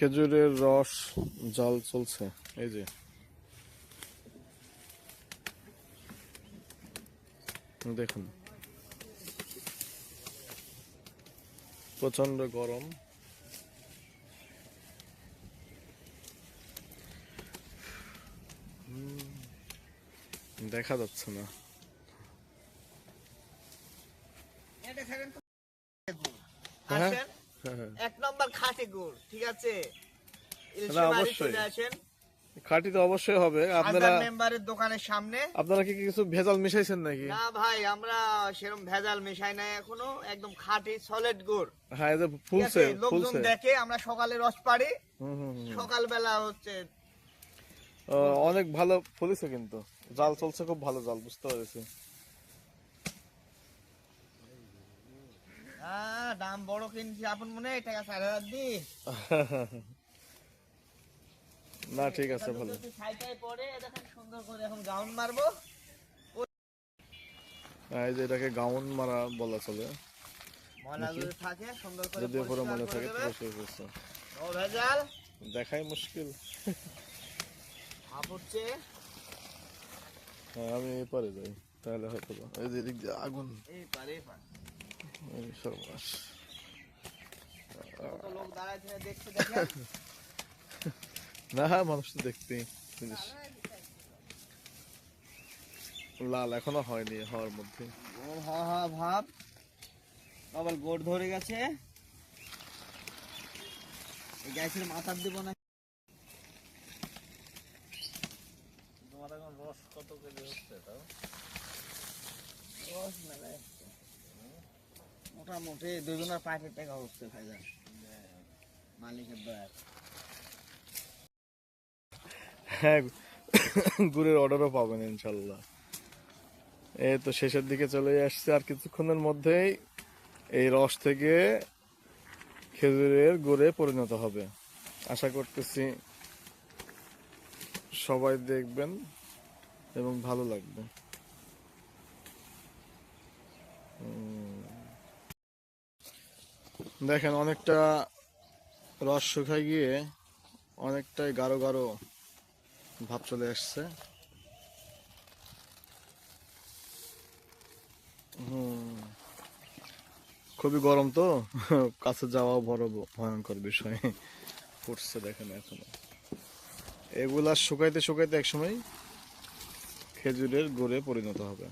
খেজুরের রস জাল চলছে। এই যে। দেখুন। প্রচণ্ড গরম। দেখা যাচ্ছে না। হ্যাঁ, হ্যাঁ। এক নম্বর খাঁটি গুড় ঠিক আছে? ইলশে অবশ্যই। আসেন। খাঁটি তো অবশ্যই হবে। আপনারা মেম্বারের দোকানের সামনে। আপনারা কি কিছু ভেজাল মিশাইছেন নাকি? না ভাই আমরা সেরকম ভেজাল মেশাই নাই এখনও। একদম খাঁটি সলিড গুড়। হ্যাঁ ফুলছে লোকজন দেখে আমরা সকালে রস পাড়ি। সকালবেলা হচ্ছে অনেক ভালো ফুলেছে কিন্তু। জাল চলছে খুব ভালো জাল বুঝতে পেরেছি। দাম বড় কিনছি। আপন মনে টাকা চার হাজার দি। না ঠিক আছে ভালো। ছাইটাই পরে দেখেন সুন্দর করে এখন গাউন মারবো। হ্যাঁ, এই যে এটাকে গাউন মারা বলা চলে। ময়লা থাকে সুন্দর করে যদি পুরো পরিষ্কার থাকে দেবে। তাহলে ও ভেজাল। দেখাই মুশকিল। হ্যাঁ আমি এপারে যাই তাহলে হয়তো বা- এই যে আগুন। এই পারে পারে। লাল এখনও হয়নি, হওয়ার মধ্যে। ভাব আবার গোড় ধরে গেছে। গ্যাসের মাথার দিব না তোমার এখন রস কত কেজি হচ্ছে তাও? রস মেলায় হচ্ছে। মোটামুটি দুজনের পাঁচের টাকা হচ্ছে ভাইজান মালিকের দয়া। হ্যাঁ গুড়ের অর্ডারও পাবেন ইনশাল্লাহ। এই তো শেষের দিকে চলে আসছে আর কিছুক্ষণের মধ্যেই এই রস থেকে খেজুরের গুড়ে পরিণত হবে। আশা করতেছি সবাই দেখবেন এবং ভালো লাগবে। দেখেন, অনেকটা রস শুকায় গিয়ে অনেকটাই গাঢ় গাঢ় ভাব চলে আসছে। খুবই গরম তো, কাছে যাওয়াও বড় ভয়ঙ্কর বিষয় পড়ছে দেখেন এখনও। এগুলা শুকাইতে শুকাইতে একসময় খেজুরের গুড়ে পরিণত হবে।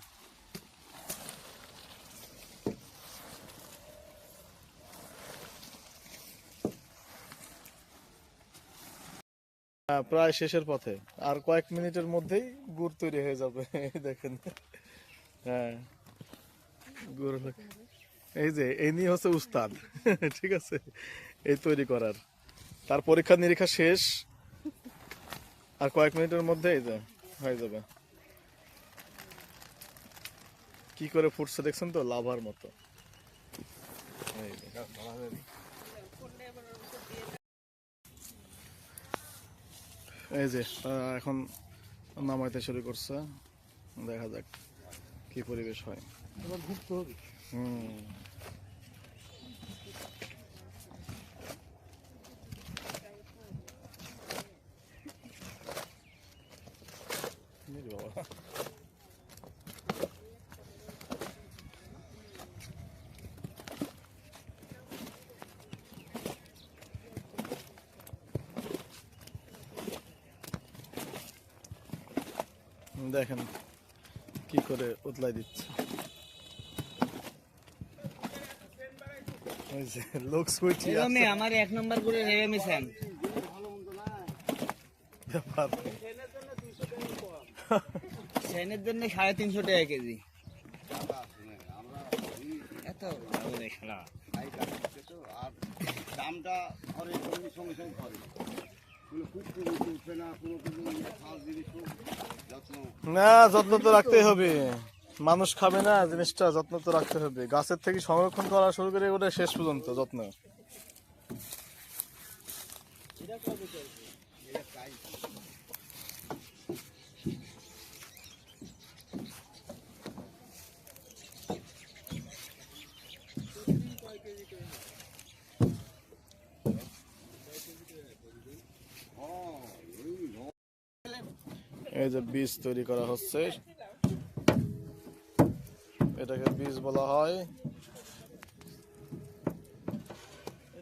প্রায় শেষের পথে। আর কয়েক মিনিটের মধ্যেই গুড় তৈরি হয়ে যাবে। দেখেন। হ্যাঁ। এই যে, এই নিয়ে হচ্ছে উস্তাদ। ঠিক আছে? এই তৈরি করার। তার পরীক্ষা নিরীক্ষা শেষ। আর কয়েক মিনিটের মধ্যে এই যে, হয়ে যাবে। কি করে ফুটছে দেখছেন তো? লাভার মতো। এই এই যে তারা এখন নামাইতে শুরু করছে। দেখা যাক কি পরিবেশ হয়। হুম। বাবা। দেখেন কি করে উতলাই দিচ্ছে লোক সুইচি এরমই আমার এক নম্বর করে রেবে মিশান ব্যাপার সেনের জন্য সাড়ে তিনশো টাকা কেজি এত দামটা সঙ্গে সঙ্গে করে কোনো না কোনো জিনিস না, যত্ন তো রাখতেই হবে। মানুষ খাবে না, জিনিসটা যত্ন তো রাখতে হবে। গাছের থেকে সংরক্ষণ করা শুরু করে ওটা শেষ পর্যন্ত যত্ন। এই যে বীজ তৈরি করা হচ্ছে। এটাকে বীজ বলা হয়।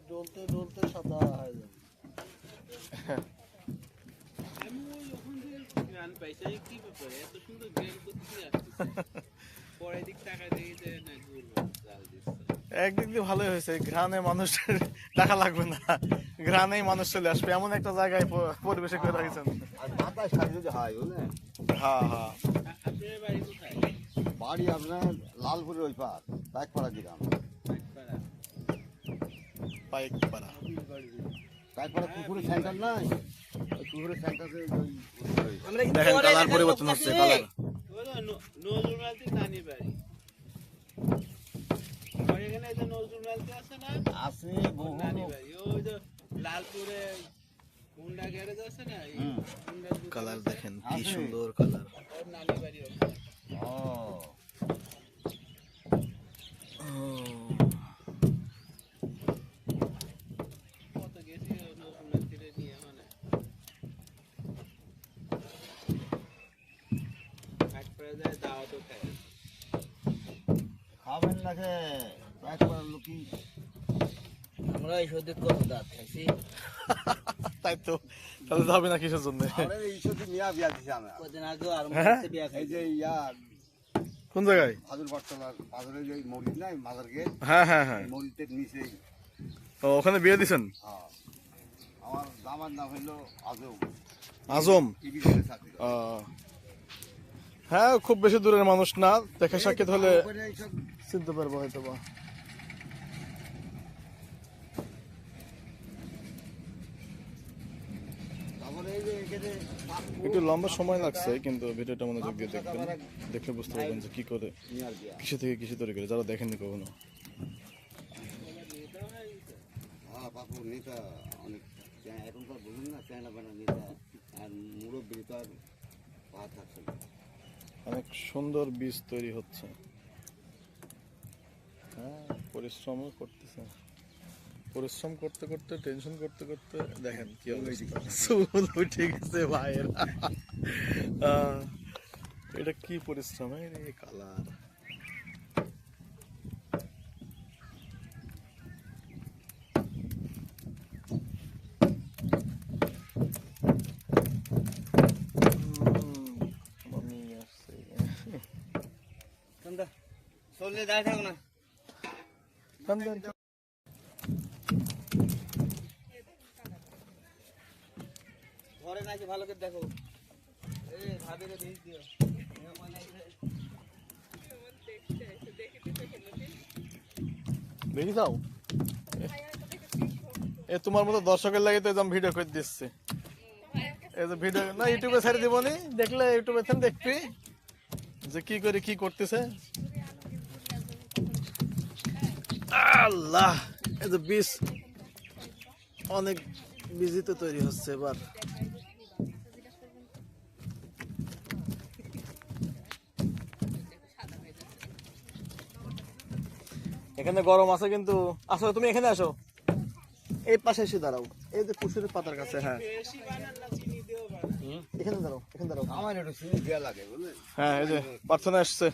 ডলতে ডলতে সাদা হয়ে যাবে একদিক দিয়ে ভালোই হয়েছে ঘ্রাণে মানুষের টাকা লাগবে না। ঘ্রাণেই মানুষ চলে আসবে এমন একটা জায়গায় পরিবেশে করে রাখছেন। হয় হ্যাঁ হ্যাঁ। বাড়ি আপনার লালপুরের ওই পার পাইকপাড়া গ্রাম। পাটপাড়া পাইক পাড়া পাইকপাড়া সেন্টার নাই? ওই পুকুরের সেন্টারে দেখেন কালার পরিবর্তন হচ্ছে কালার। আছে না? আছে বহু। লালপুরে কালার দেখেন কি সুন্দর কালার। মানে। খাবেন আমরা এই সদ্য কত দাঁত খাইছি। তাই তো তাহলে যাবে না কিসের জন্য? হ্যাঁ? কোন জায়গায়? হ্যাঁ হ্যাঁ হ্যাঁ। ও ওখানে বিয়ে দিছেন? হ্যাঁ। আমার দামার নাম হইল আজম। আজম? হ্যাঁ খুব বেশি দূরের মানুষ না। দেখা সাক্ষাৎ হলে চিনতে পারব হয়তো বা তারপরে এই যে এখানে একটু লম্বা সময় লাগছে কিন্তু ভিডিওটা মনোযোগ দিয়ে দেখবেন। দেখলে বুঝতে পারবেন যে কি করে কিসে থেকে কিসে তৈরি করে যারা দেখেননি কখনো। হ্যাঁ বাপু নেতা অনেক। এখনকার বলুন না চ্যাংলা বানা নেতা আর মুরব্বী তো আর পা থাকছে অনেক সুন্দর বীজ তৈরি হচ্ছে। হ্যাঁ পরিশ্রমও করতেছে। পরিশ্রম করতে করতে টেনশন করতে করতে দেখেন কি অবস্থা। উঠে গেছে ভাইয়ের। এটা কি পরিশ্রম? এই কালার। চললে থাকো না। নাকি ভালো করে দেখো। এ দেখি যাও এ তোমার মতো দর্শকের লাগে তো একদম ভিডিও করে দিচ্ছে। এই ভিডিও না ইউটিউবে ছেড়ে দিব নি? দেখলে ইউটিউবে থেন দেখবি। যে কি করে কি করতেছে। আল্লাহ, এই যে বীজ অনেক বিজি তো তৈরি হচ্ছে এবার। এখানে গরম আছে কিন্তু। আসো তুমি এখানে আসো। এই পাশে এসে দাঁড়াও। এই যে কুসুরের পাতার কাছে হ্যাঁ। এখানে দাঁড়াও এখানে দাঁড়াও। আমার একটু চিনি দেওয়া লাগে হ্যাঁ এই যে প্রার্থনা আসছে।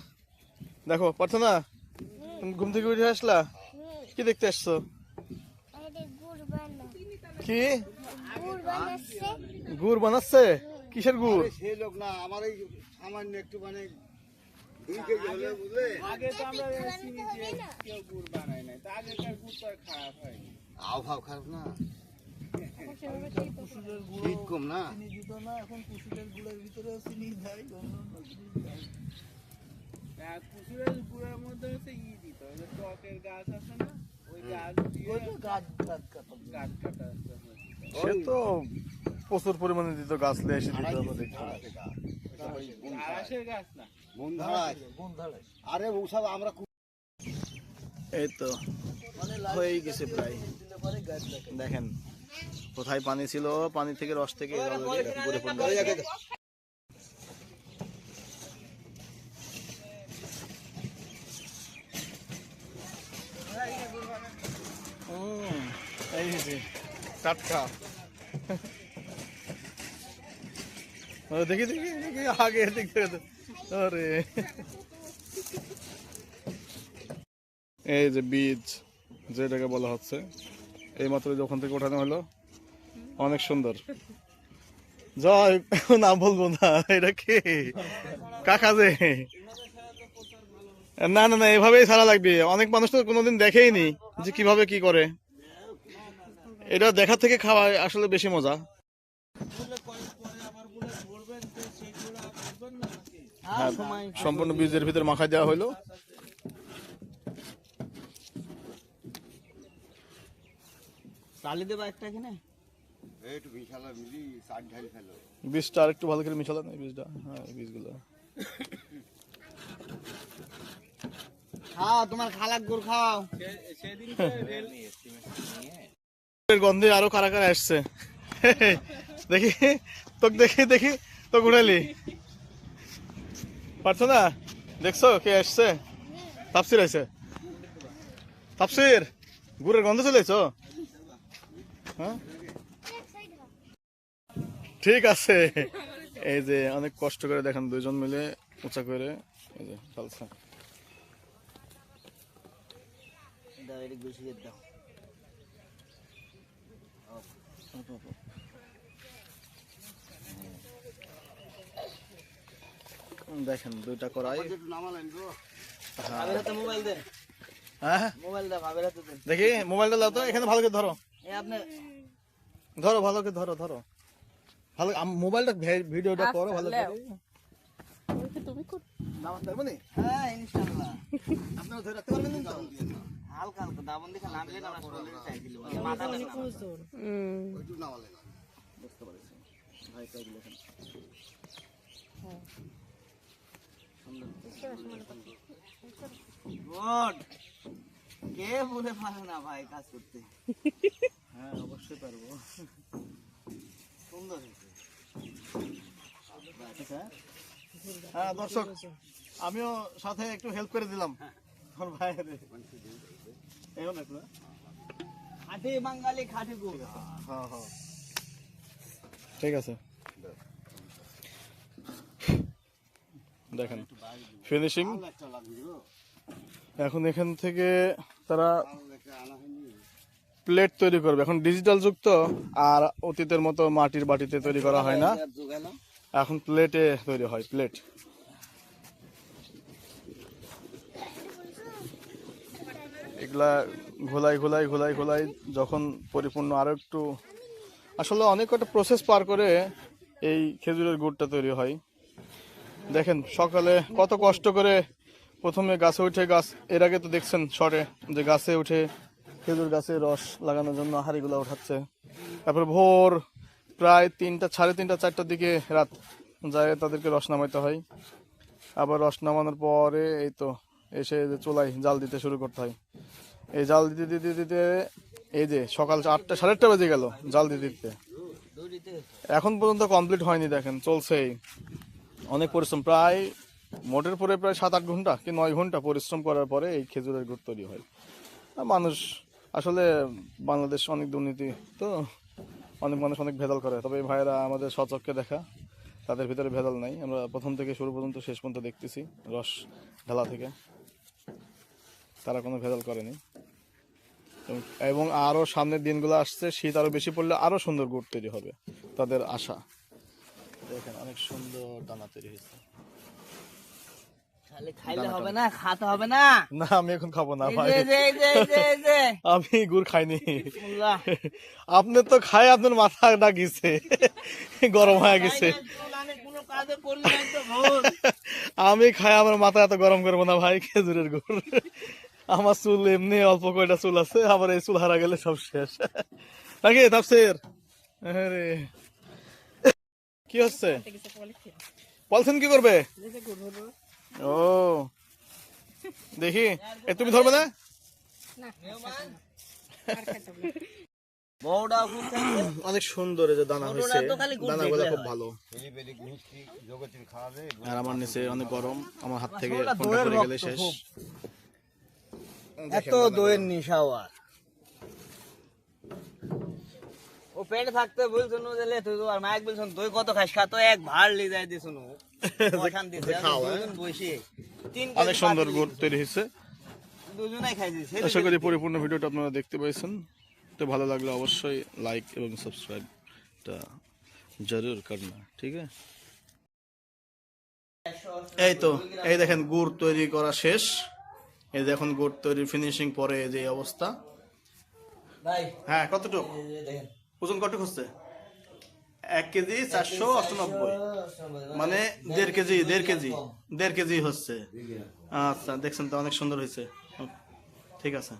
দেখো প্রার্থনা তুমি ঘুম থেকে উঠে আসলা? কি দেখতে আসছো? আরে গুড় বানা কি? গুড় বানাচ্ছে? কিসের গুড়? সেই লোক না আমার এই সামান্য একটু মানে দুই কেজি হলে বুঝলে আগে তো আমরা চিনি হবে না? কেউ গুড় বানায় নাই। তা আগেকার গুড় তো খারাপ হয়নি। আবহাওয়া খারাপ না। শীত কম না? আর কুসুরের গুড়ের মধ্যে হচ্ছে ই দিত ওই টকের গাছ আছে না ওই গাছ দিয়ে গাছ কাটা। আছে। সে তো প্রচুর পরিমাণে দিত গাছ নিয়ে এসে দিত গাছ না। আরে ওসব আমরা এই তো হয়ে গেছে প্রায়। দেখেন কোথায় পানি ছিল পানি থেকে রস থেকে এই টাটকা। দেখি দেখি দেখি আগে দিক থেকে দে। আরে। এই যে বীজ, যেটাকে বলা হচ্ছে, এই মাত্র যখন থেকে ওঠানো হলো, অনেক সুন্দর। জয় না বলব না, এটা কে? কাকা যে। না না না, এভাবেই সারা লাগবে। অনেক মানুষ তো কোনোদিন দেখেইনি যে কীভাবে কি করে। এটা দেখা থেকে খাওয়া আসলে বেশি মজা। হ্যাঁ সম্পূর্ণ বীজের ভিতরে মাখা দেওয়া হলো। চালি দেবা একটা এখানে? একটু বিশালা মিলি চার ঢাল ফেলো। বীজটা আর একটু ভালো করে মিশালেন এই বীজটা? হ্যাঁ বীজগুলো। খাও তোমার খালাক গুড় খাও। গন্ধে আরও কারা কারা আসছে? দেখি তোকে দেখি দেখি তো ঘুরালি পারছ না দেখছ কে আসছে? তাপসির আছে তাপসির, গুড়ের গন্ধ চলে হ্যাঁ? ঠিক আছে। এই যে অনেক কষ্ট করে দেখেন দুজন মিলে উঁচা করে। এই যে চালছে দাও এদিক বেশি দিয়ে দাও দেখেন দুইটা করাই একটু নামালেন গো ভাবের হাতে মোবাইল দেন হ্যাঁ মোবাইল দাও ভাবের হাতে দেন। দেখি মোবাইলটা দাও তো এখানে ভালো করে ধরো। আপনি ধরো ভালো করে ধরো ধরো। ভালো মোবাইলটা ভিডিওটা করো ভালো করে। হ্যাঁ ইনশাআল্লাহ। আপনারা ধরে রাখতে পারবেন? হালকা হালকা দাবন দেখে নামলে না শরীরে চাই মাথা না একটু নামালেন। গুড কে বলে পারে না ভাই কাজ করতে? হ্যাঁ অবশ্যই পারব। সুন্দর হ্যাঁ দর্শক আমিও সাথে একটু হেল্প করে দিলাম। আমার ভাইয়ের। এরকম একটু। না? খাঁটি বাঙালি খাঁটি হ্যাঁ হ্যাঁ। ঠিক আছে। দেখেন। ফিনিশিং এখন এখান থেকে তারা প্লেট তৈরি করবে। এখন ডিজিটাল যুক্ত আর অতীতের মতো মাটির বাটিতে তৈরি করা হয় না। এখন প্লেটে তৈরি হয় প্লেট এগুলা ঘোলাই ঘোলাই ঘোলাই ঘোলাই যখন পরিপূর্ণ আরও একটু আসলে অনেক কটা প্রসেস পার করে এই খেজুরের গুড়টা তৈরি হয়। দেখেন, সকালে কত কষ্ট করে প্রথমে গাছে উঠে, গাছ এর আগে তো দেখছেন শর্টে যে গাছে উঠে খেজুর গাছে রস লাগানোর জন্য হাঁড়িগুলো উঠাচ্ছে তারপর ভোর প্রায় তিনটা, সাড়ে তিনটা, চারটার দিকে রাত যায় তাদেরকে রস নামাইতে হয়। আবার রস নামানোর পরে এই তো এসে যে চুলাই জাল দিতে শুরু করতে হয়। এই জাল দিতে দিতে দিতে এই যে সকাল আটটা, সাড়ে আটটা বেজে গেল জাল দিতে দিতে। এখন পর্যন্ত কমপ্লিট হয়নি দেখেন, চলছেই। অনেক পরিশ্রম, প্রায় মোটের পরে প্রায় সাত আট ঘণ্টা কি নয় ঘণ্টা পরিশ্রম করার পরে এই খেজুরের গুড় তৈরি হয়। মানুষ, আসলে বাংলাদেশ অনেক দুর্নীতি তো অনেক মানুষ অনেক ভেজাল করে। তবে এই ভাইয়েরা আমাদের সচক্ষে দেখা, তাদের ভিতরে ভেজাল নাই। আমরা প্রথম থেকে শুরু পর্যন্ত শেষ পর্যন্ত দেখতেছি রস ঢালা থেকে। তারা কোনো ভেজাল করেনি। এবং- এবং আরও সামনের দিনগুলো আসছে, শীত আরও বেশি পড়লে আরও সুন্দর গুড় তৈরি হবে, তাদের আশা। দেখেন অনেক সুন্দর দানা তৈরি হয়েছে। খাইলে হবে না খাতে হবে না। না আমি এখন খাব না ভাই। গুড় খাইনি। আপনি তো খাই আপনার মাথা ডাকিছে গরম হয়ে গেছে। আমি খাই আমার মাথা এত গরম করব না ভাই খেজুরের গুড়। আমার চুল এমনি অল্প কয়টা চুল আছে আবার এই চুল হারা গেলে সব শেষ। নাকি তাপসির আরে। কি হচ্ছে? পলসেন কি করবে? ও। দেখি। এ তুমি ধরবে না। অনেক সুন্দর যে দানা হয়েছে। দানাগুলো খুব ভালো। আর আমার নিচে অনেক গরম। আমার হাত থেকে ফোনটা পড়ে গেলে শেষ। এত দইয়ের আর ও পেটে থাকতে বলছিল যে লে তুই তো আর মাইক বলছেন তুই কত খাস খা তো এক ভার লি যাই দিছ নো অশান্তি হ্যাঁ? বসে তিন অনেক সুন্দর গুড় তৈরি হয়েছে। দুজনাই খাইছি আশা করি পরিপূর্ণ ভিডিওটা আপনারা দেখতে পেয়েছেন। তো ভালো লাগলে অবশ্যই লাইক এবং সাবস্ক্রাইবটা জরুর করনা ঠিক আছে? এই তো এই দেখেন গুড় তৈরি করা শেষ। এই দেখুন গুড় তৈরি ফিনিশিং পরে যে অবস্থা। হ্যাঁ কতটুক? যে দেখেন। ওজন কত হচ্ছে? এক কেজি চারশো অষ্টানব্বই মানে দেড় কেজি দেড় কেজি দেড় কেজি হচ্ছে। আচ্ছা দেখছেন তো অনেক সুন্দর হয়েছে। ঠিক আছে।